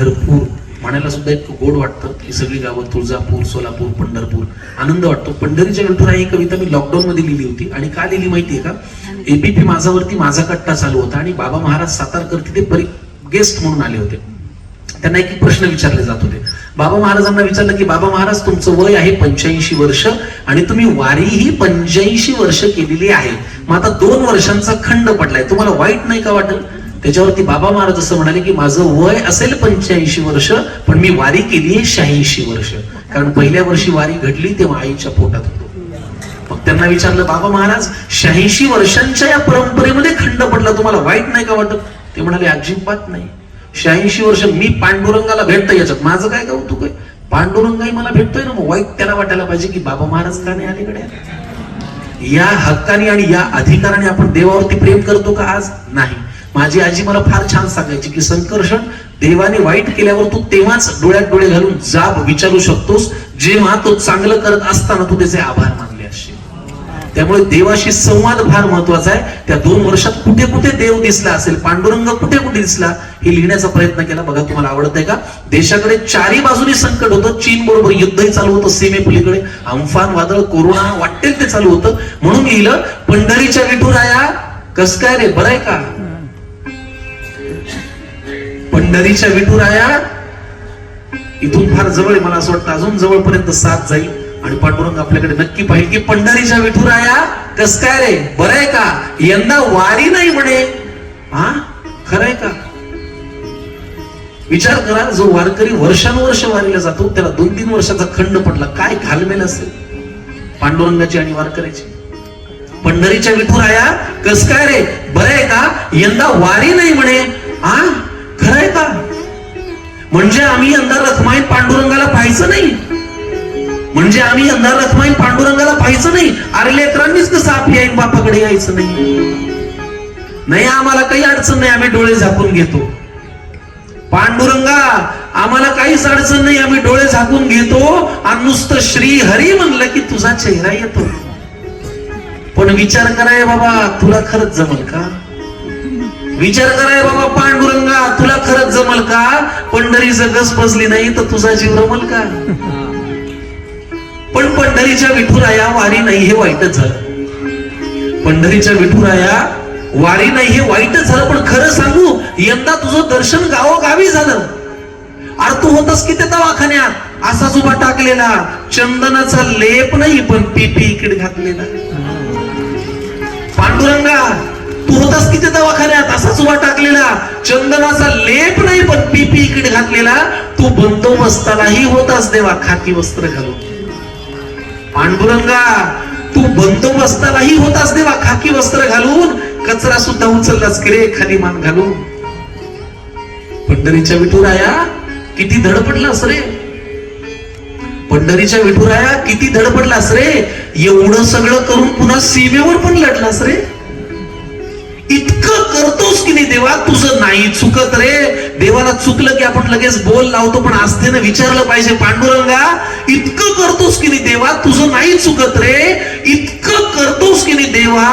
पंढरपूर म्हणायला सुद्धा इतकं गोड वाटतं की सगळी गावं तुळजापूर सोलापूर पंढरपूर. आनंद वाटतो. पंढरीच्या विठुरा ही कविता मी लॉकडाऊन मध्ये लिहिली होती. आणि का लिहिली माहितीये का? एबीपी माझावरती माझा कट्टा चालू होता आणि बाबा महाराज सातारकर तिथे परी गेस्ट म्हणून आले होते. त्यांना एक एक प्रश्न विचारले जात होते. बाबा महाराजांना विचारलं की बाबा महाराज तुमचं वय आहे पंच्याऐंशी वर्ष आणि तुम्ही वारी ही पंच्याऐंशी वर्ष केलेली आहे. मग आता दोन वर्षांचा खंड पडलाय. तुम्हाला वाईट नाही का वाटत त्याच्यावरती बाबा महाराज असं म्हणाले की माझं वय असेल पंच्याऐंशी वर्ष पण मी वारी केली आहे शहाऐंशी वर्ष. कारण पहिल्या वर्षी वारी घडली तेव्हा आईच्या पोटात होतो. मग त्यांना विचारलं बाबा महाराज शहाऐंशी वर्षांच्या या परंपरेमध्ये खंड पडला तुम्हाला वाईट नाही का वाटत? ते म्हणाले अजिबात नाही. शहाऐंशी वर्ष मी पांडुरंगाला भेटतोय याच्यात. माझं काय कौतुक आहे? पांडुरंगाही मला भेटतोय ना मग वाईट त्याला वाटायला पाहिजे की बाबा महाराज का नाही अलीकडे या हक्काने आणि या अधिकाराने आपण देवावरती प्रेम करतो का आज? नाही. माझी आजी मला फार छान सांगायची की संकर्षण देवाने वाईट केल्यावर तू तेव्हाच डोळ्यात डोळे घालून जाब विचारू शकतोस जेव्हा तो चांगलं करत असताना तू त्याचे आभार मानले असशील. त्यामुळे देवाशी संवाद फार महत्त्वाचा आहे. त्या दोन वर्षात कुठे कुठे देव दिसला असेल पांडुरंग कुठे कुठे दिसला हे लिहिण्याचा प्रयत्न केला. बघा तुम्हाला आवडत आहे का? देशाकडे चारी बाजूनी संकट होतं. चीन बरोबर युद्धही चालू होतं सीमेपलीकडे. अम्फान वादळ कोरोना वाटेल ते चालू होतं. म्हणून लिहिलं पंढरीच्या विठुराया कस काय रे? बरं आहे का? पंढरीच्या विठुराया इथून फार जवळ मला असं वाटतं अजून जवळपर्यंत साथ जाईल. आणि पांडुरंग आपल्याकडे नक्की पाहिजे की पंढरीच्या विठुराया कस काय रे? बरंय आहे का? यंदा वारी नाही म्हणे. हा? खरंय का? विचार करा जो वारकरी वर्षानुवर्ष वारीला जातो त्याला दोन तीन वर्षाचा खंड पडला काय घालमेल असेल? पांडुरंगाची आणि वारकऱ्याची. पंढरीच्या विठुराया कस काय रे? बरंय का? यंदा वारी नाही म्हणे. आ म्हणजे आम्ही यंदा रथमाईन पांडुरंगाला पाहायचं नाही. म्हणजे आम्ही यंदा रथमाईन पांडुरंगाला पाहायचं नाही. अरे लेकरांनीच कसं आपली आई बापाकडे यायचं नाही. नाही आम्हाला काही अडचण नाही आम्ही डोळे झाकून घेतो. पांडुरंगा आम्हाला काहीच अडचण नाही आम्ही डोळे झाकून घेतो. आणि नुसतं श्री हरी म्हणलं की तुझा चेहरा येतो. पण विचार कराय बाबा तुला खरंच जमल का? विचार कराय बाबा पांड पंढरी जगस गस बसली नाही तर तुझा जीव रमल का? पण पंढरीच्या विठुराया वारी नाही हे वाईटच झालं. पंढरीच्या विठुराया वारी नाही हे वाईटच झालं पण खरं सांगू यंदा तुझं दर्शन गावोगावी झालं. अरे तू होतस की ते दवाखान्यात. असा जुबा टाकलेला. चंदनाचा लेप नाही पण पीपी इकडे घातलेला. पांडुरंगा तू होतास किती दवाखान्यात? असाच उभा टाकलेला. चंदनाचा लेप नाही पण पीपी इकडे घातलेला. तू बंदोबस्तालाही होतास देवा खाकी वस्त्र घालून. पांडुरंगा तू बंदोबस्तालाही होतास देवा खाकी वस्त्र घालून. कचरा सुद्धा उचललाच की रे खाली मान घालून. पंढरीच्या विठुराया किती धडपडलास रे. पंढरीच्या विठुराया किती धडपडलास रे. एवढं सगळं करून पुन्हा सीमेवर पण लढलास रे. इतकं करतोस की नाही देवा तुझं नाही चुकत रे. देवाला चुकलं की आपण लगेच बोल लावतो पण आस्थेनं विचारलं पाहिजे पांडुरंगा इतकं करतोस की नाही देवा तुझं नाही चुकत रे. इतकं करतोस की नाही देवा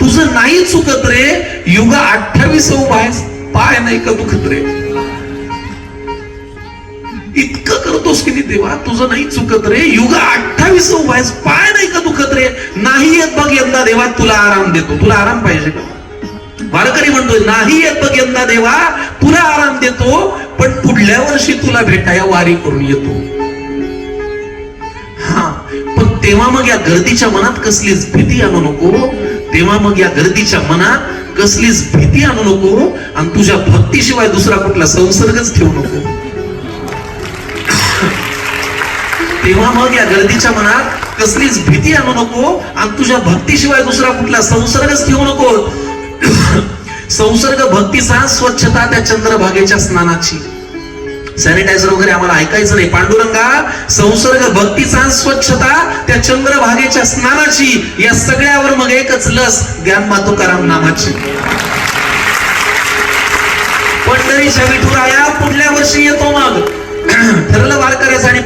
तुझं नाही चुकत रे. युगा अठ्ठावीस पाय पाय नाही का दुखत रे. इतकं करतोस की नाही देवा तुझं नाही चुकत रे. युगा अठ्ठावीस व्हायस पाय नाही का दुखत रे. नाही येत बघ यंदा देवा तुला आराम देतो. तुला आराम पाहिजे का? वारकरी म्हणतोय नाही येत बघ यंदा देवा तुला आराम देतो पण पुढल्या वर्षी तुला भेटाया वारी करून येतो. हा पण तेव्हा मग या गर्दीच्या मनात कसलीच भीती आणू नको. तेव्हा मग या गर्दीच्या मनात कसलीच भीती आणू नको आणि तुझ्या भक्तीशिवाय दुसरा कुठला संसर्गच ठेवू नको. तेव्हा मग या गर्दीच्या मनात कसलीच भीती आणू नको आणि तुझ्या भक्तीशिवाय दुसरा कुठला संसर्गच ठेवू नको. संसर्ग भक्तीचा स्वच्छता त्या चंद्रभागेच्या स्नानाची. सॅनिटायझर वगैरे आम्हाला ऐकायचं नाही. पांडुरंगा संसर्ग भक्तीचा स्वच्छता त्या चंद्रभागेच्या स्नानाची. या सगळ्यावर मग एकच लस ज्ञान मातोकाराम नामाची. पंढरीच्या विठुराया पुढल्या वर्षी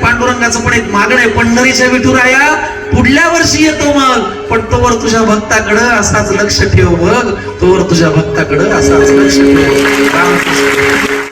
पांडुरंगाचं पण एक मागणं आहे. पंढरीच्या विठुराया पुढल्या वर्षी येतो मग. पण तोवर तुझ्या भक्ताकडं असाच लक्ष ठेव बघ तोवर तुझ्या भक्ताकडं असाच लक्ष ठेव.